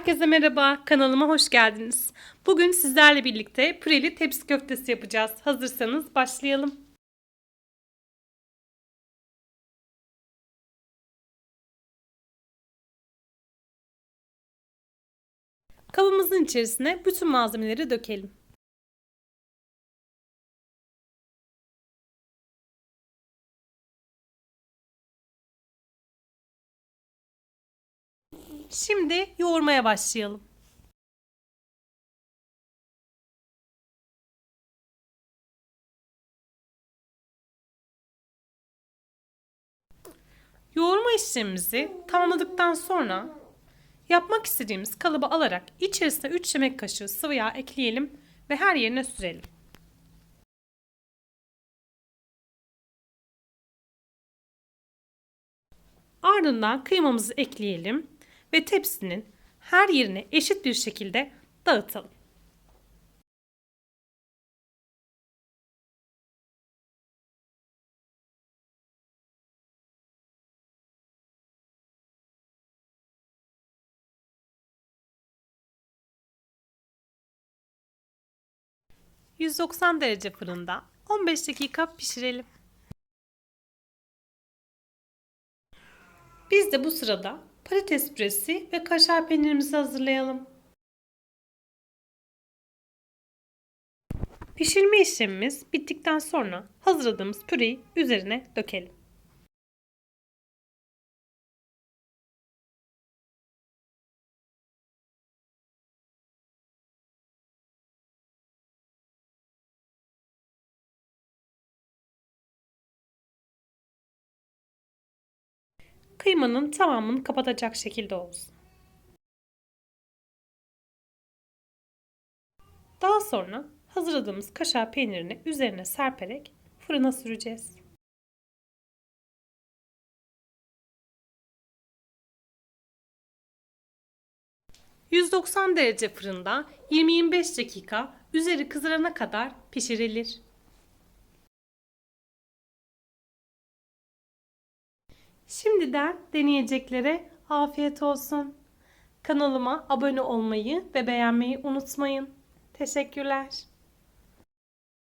Herkese merhaba, kanalıma hoş geldiniz. Bugün sizlerle birlikte püreli tepsi köftesi yapacağız. Hazırsanız başlayalım. Kabımızın içerisine bütün malzemeleri dökelim. Şimdi yoğurmaya başlayalım. Yoğurma işlemimizi tamamladıktan sonra yapmak istediğimiz kalıbı alarak içerisine 3 yemek kaşığı sıvı yağ ekleyelim ve her yerine sürelim. Ardından kıymamızı ekleyelim ve tepsinin her yerine eşit bir şekilde dağıtalım. ...190 derece fırında 15 dakika pişirelim. Biz de bu sırada patates püresi ve kaşar peynirimizi hazırlayalım. Pişirme işlemimiz bittikten sonra hazırladığımız püreyi üzerine dökelim. Kıymanın tamamını kapatacak şekilde olsun. Daha sonra hazırladığımız kaşar peynirini üzerine serperek fırına süreceğiz. ...190 derece fırında 20-25 dakika üzeri kızarana kadar pişirilir. Şimdiden deneyeceklere afiyet olsun. Kanalıma abone olmayı ve beğenmeyi unutmayın. Teşekkürler.